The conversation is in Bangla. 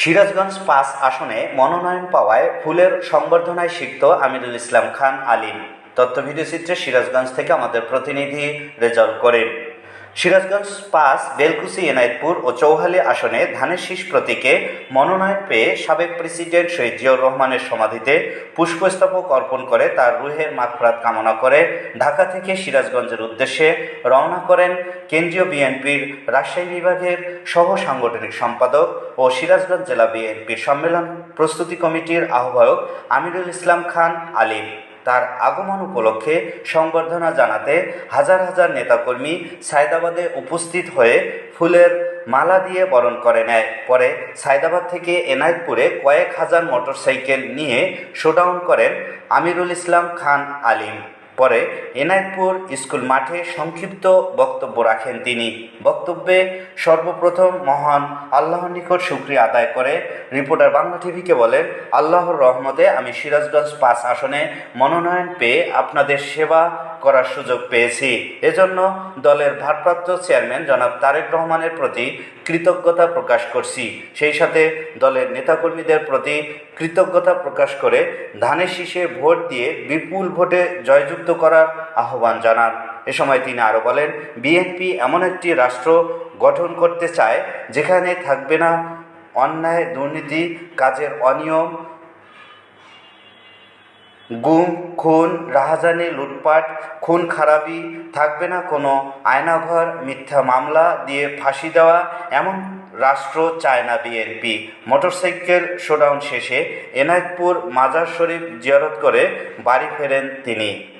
সিরাজগঞ্জ পাঁচ আসনে মনোনয়ন পাওয়ায় ফুলের সংবর্ধনায় সিক্ত আমিরুল ইসলাম খান আলিম। তথ্য ভিডিও চিত্রে সিরাজগঞ্জ থেকে আমাদের প্রতিনিধি রেজাউল করিম। সিরাজগঞ্জ পাঁচ বেলকুচি এনায়েতপুর ও চৌহালি আসনে ধানের শীষ প্রতীকে মনোনয়ন পেয়ে সাবেক প্রেসিডেন্ট শহীদ জিয়াউর রহমানের সমাধিতে পুষ্পস্তবক অর্পণ করে তার রুহের মাগফরাত কামনা করে ঢাকা থেকে সিরাজগঞ্জের উদ্দেশ্যে রওনা করেন কেন্দ্রীয় বিএনপির রাজশাহী বিভাগের সহ সাংগঠনিক সম্পাদক ও সিরাজগঞ্জ জেলা বিএনপির সম্মেলন প্রস্তুতি কমিটির আহ্বায়ক আমিরুল ইসলাম খান আলিম। তার আগমন উপলক্ষে সংবর্ধনা জানাতে হাজার হাজার নেতাকর্মী সায়দাবাদে উপস্থিত হয়ে ফুলের মালা দিয়ে বরণ করে নেয়। পরে সায়দাবাদ থেকে এনায়েতপুরে কয়েক হাজার মোটরসাইকেল নিয়ে শোডাউন করেন আমিরুল ইসলাম খান আলিম। পরে এনায়েতপুর স্কুল মাঠে সংক্ষিপ্ত বক্তব্য রাখেন তিনি। বক্তব্যে সর্বপ্রথম মহান আল্লাহর নিকট সুক্রিয়া আদায় করে রিপোর্টার বাংলা টিভিকে বলেন, আল্লাহর রহমতে আমি সিরাজগঞ্জ পাঁচ আসনে মনোনয়ন পেয়ে আপনাদের সেবা করার সুযোগ পেয়েছি। এজন্য দলের ভারপ্রাপ্ত চেয়ারম্যান জনাব তারেক রহমানের প্রতি কৃতজ্ঞতা প্রকাশ করছি। সেই সাথে দলের নেতাকর্মীদের প্রতি কৃতজ্ঞতা প্রকাশ করে ধানের শীষে ভোট দিয়ে বিপুল ভোটে জয়যুক্ত করার আহ্বান জানান। এ সময় তিনি আরও বলেন, বিএনপি এমন একটি রাষ্ট্র গঠন করতে চায় যেখানে থাকবে না অন্যায়, দুর্নীতি, কাজের অনিয়ম গুম, খুন, রাহাজানি, লুটপাট, খুন, খারাপি, থাকবে না কোনো আয়নাঘর, মিথ্যা মামলা দিয়ে ফাঁসি দেওয়া, এমন রাষ্ট্র চায় না বিএনপি। মোটরসাইকেল শোডাউন শেষে এনায়তপুর মাজার শরীফ জিয়ারত করে বাড়ি ফেরেন তিনি।